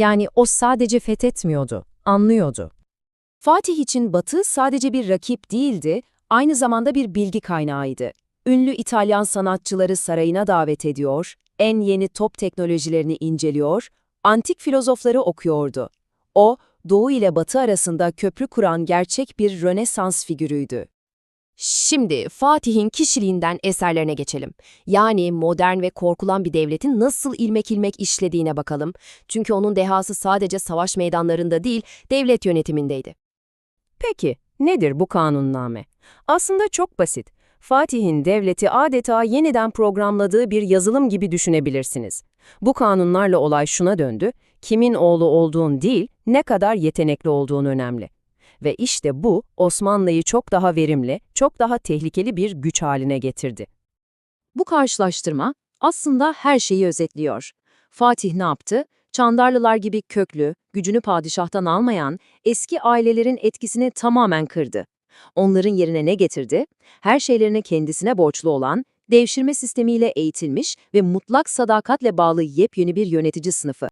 Yani o sadece fethetmiyordu, anlıyordu. Fatih için Batı sadece bir rakip değildi, aynı zamanda bir bilgi kaynağıydı. Ünlü İtalyan sanatçıları sarayına davet ediyor, en yeni top teknolojilerini inceliyor, antik filozofları okuyordu. O, Doğu ile Batı arasında köprü kuran gerçek bir Rönesans figürüydü. Şimdi Fatih'in kişiliğinden eserlerine geçelim. Yani modern ve korkulan bir devletin nasıl ilmek ilmek işlediğine bakalım. Çünkü onun dehası sadece savaş meydanlarında değil, devlet yönetimindeydi. Peki, nedir bu kanunname? Aslında çok basit. Fatih'in devleti adeta yeniden programladığı bir yazılım gibi düşünebilirsiniz. Bu kanunlarla olay şuna döndü, kimin oğlu olduğun değil, ne kadar yetenekli olduğun önemli. Ve işte bu, Osmanlı'yı çok daha verimli, çok daha tehlikeli bir güç haline getirdi. Bu karşılaştırma aslında her şeyi özetliyor. Fatih ne yaptı? Çandarlılar gibi köklü, gücünü padişahtan almayan, eski ailelerin etkisini tamamen kırdı. Onların yerine ne getirdi? Her şeylerini kendisine borçlu olan, devşirme sistemiyle eğitilmiş ve mutlak sadakatle bağlı yepyeni bir yönetici sınıfı.